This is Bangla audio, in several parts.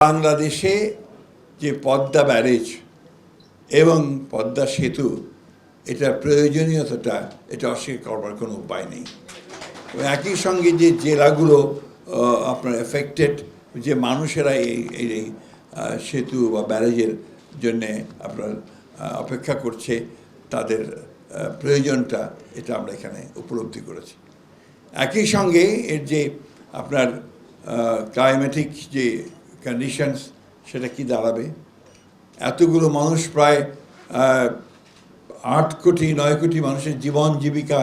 বাংলাদেশে যে পদ্মা ব্যারেজ এবং পদ্মা সেতু এটার প্রয়োজনীয়তাটা এটা অস্বীকার করবার কোনো উপায় নেই। একই সঙ্গে যে জেলাগুলো আপনার এফেক্টেড যে মানুষেরা এই এই, সেতু বা ব্যারেজের জন্যে আপনার অপেক্ষা করছে তাদের প্রয়োজনটা এটা আমরা এখানে উপলব্ধি করেছি। একই সঙ্গে এর যে আপনার ক্লাইমেটিক যে কন্ডিশনস সেটা কি দাঁড়াবে? এতগুলো মানুষ প্রায় আট কোটি, নয় কোটি মানুষের জীবন জীবিকা,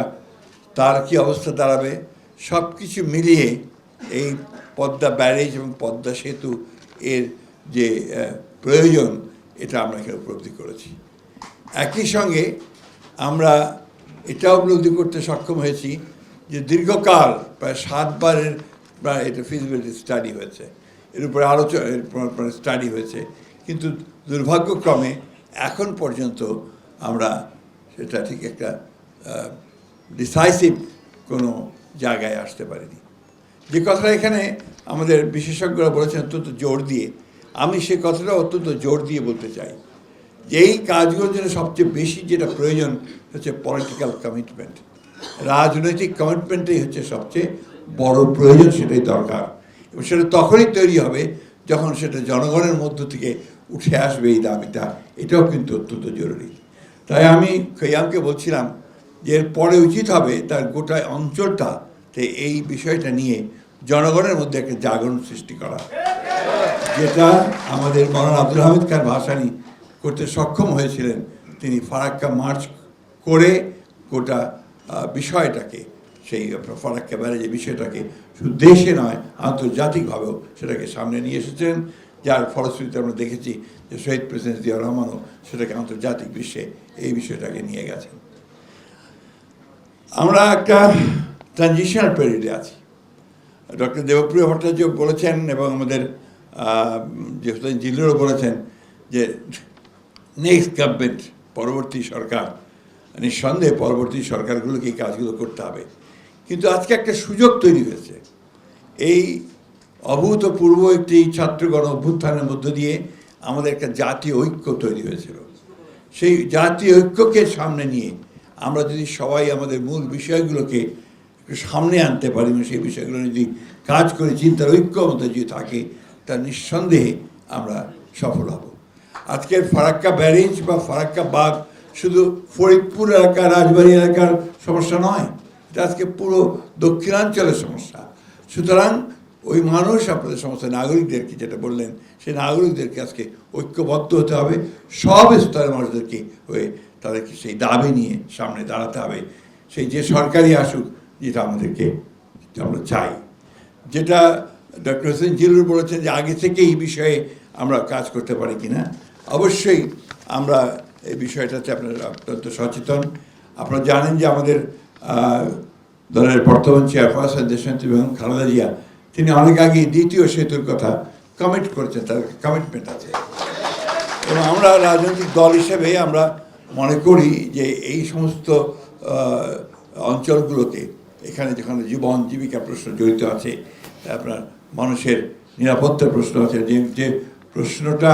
তার কি অবস্থা দাঁড়াবে? সব কিছু মিলিয়ে এই পদ্মা ব্যারেজ এবং পদ্মা সেতু এর যে প্রয়োজন, এটা আমরা এখানে উপলব্ধি করেছি। একই সঙ্গে আমরা এটা উপলব্ধি করতে সক্ষম হয়েছি যে দীর্ঘকাল, প্রায় সাতবারের, প্রায় এটা ফিজিবিলিটি স্টাডি হয়েছে। এর উপরে আলোচনা স্টাডি হয়েছে। কিন্তু দুর্ভাগ্যক্রমে এখন পর্যন্ত আমরা সেটা ঠিক একটা ডিসাইসিভ কোনো জায়গায় আসতে পারিনি। যে কথাটা এখানে আমাদের বিশেষজ্ঞরা বলেছেন অত্যন্ত জোর দিয়ে, আমি সে কথাটা অত্যন্ত জোর দিয়ে বলতে চাই। যে এই কাজগুলোর জন্য সবচেয়ে বেশি যেটা প্রয়োজন হচ্ছে পলিটিক্যাল কমিটমেন্ট রাজনৈতিক কমিটমেন্টই হচ্ছে সবচেয়ে বড় প্রয়োজন, সেটাই দরকার। এবং সেটা তখনই তৈরি হবে যখন সেটা জনগণের মধ্য থেকে উঠে আসবে এই দাবিটা। এটাও কিন্তু অত্যন্ত জরুরি। তাই আমি খৈয়ামকে বলছিলাম যে পরে উচিত হবে তার গোটা অঞ্চলটাতে এই বিষয়টা নিয়ে জনগণের মধ্যে একটা জাগরণ সৃষ্টি করা। যেটা আমাদের মরান আব্দুল হামিদ খান ভাসানি করতে সক্ষম হয়েছিলেন। তিনি ফারাক্কা মার্চ করে গোটা বিষয়টাকে সেই আপনার ফারাক্কা ব্যারেজের বিষয়টাকে শুধু দেশে নয়, আন্তর্জাতিকভাবেও সেটাকে সামনে নিয়ে এসেছেন। যার ফলশ্রুতিতে আমরা দেখেছি যে শহীদ প্রেসিডেন্ট জিয়া রহমানও সেটাকে আন্তর্জাতিক বিশ্বে এই বিষয়টাকে নিয়ে গেছেন। আমরা একটা ট্রানজিশনাল পিরিয়ডে আছি। ডক্টর দেবপ্রিয় ভট্টাচার্য বলেছেন এবং আমাদের যে জিল্লুরও বলেছেন যে নেক্সট গভর্নমেন্ট পরবর্তী সরকার, নিঃসন্দেহে পরবর্তী সরকারগুলোকে এই কাজগুলো করতে হবে। কিন্তু আজকে একটা সুযোগ তৈরি হয়েছে। এই অভূতপূর্ব একটি ছাত্রগণ অভ্যুত্থানের মধ্য দিয়ে আমাদের একটা জাতীয় ঐক্য তৈরি হয়েছিল। সেই জাতীয় ঐক্যকে সামনে নিয়ে আমরা যদি সবাই আমাদের মূল বিষয়গুলোকে সামনে আনতে পারি সেই বিষয়গুলো যদি কাজ করে, চিন্তার ঐক্য মধ্যে যদি থাকে তা নিঃসন্দেহে আমরা সফল হব। আজকের ফারাক্কা ব্যারেজ বা ফারাক্কা বাঘ শুধু ফরিদপুর এলাকা রাজবাড়ি এলাকার সমস্যা নয় আজকে পুরো দক্ষিণাঞ্চলের সমস্যা। সুতরাং ওই মানুষ, আপনাদের সমস্ত নাগরিকদেরকে যেটা বললেন, সেই নাগরিকদেরকে আজকে ঐক্যবদ্ধ হতে হবে। সব স্তরের মানুষদেরকে হয়ে তাদেরকে সেই দাবি নিয়ে সামনে দাঁড়াতে হবে। সেই যে সরকারি আসুক, যেটা আমাদেরকে আমরা চাই। যেটা ডক্টর হোসেন জিলুর বলেছেন যে আগে থেকে এই বিষয়ে আমরা কাজ করতে পারি কিনা। অবশ্যই আমরা এই বিষয়টাতে আপনারা অত্যন্ত সচেতন। আপনারা জানেন যে আমাদের দলের বর্তমান চেয়ারপারসন দেশনেত্রী বেগম খালেদা জিয়া, তিনি অনেক আগে দ্বিতীয় সেতুর কথা কমিট করেছেন, তার কমিটমেন্ট আছে। এবং আমরা রাজনৈতিক দল হিসেবে আমরা মনে করি যে এই সমস্ত অঞ্চলগুলোতে এখানে যেখানে জীবন জীবিকা প্রশ্ন জড়িত আছে, আপনার মানুষের নিরাপত্তার প্রশ্ন আছে, যে যে প্রশ্নটা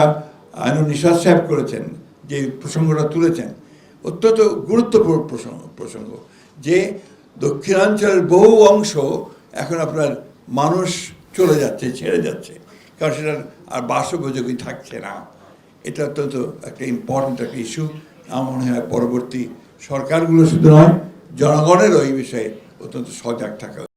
আইনুল নিশাদ সাহেব করেছেন, যে প্রসঙ্গটা তুলেছেন, অত্যন্ত গুরুত্বপূর্ণ প্রসঙ্গ প্রসঙ্গ। যে দক্ষিণাঞ্চলের বহু অংশ এখন আপনার মানুষ চলে যাচ্ছে, ছেড়ে যাচ্ছে। কারণ সেটার আর বাসোপযোগী থাকছে না। এটা অত্যন্ত একটা ইম্পর্টেন্ট একটা ইস্যু আমার মনে হয় পরবর্তী সরকারগুলো শুধু নয়, জনগণেরও এই বিষয়ে অত্যন্ত সজাগ থাকা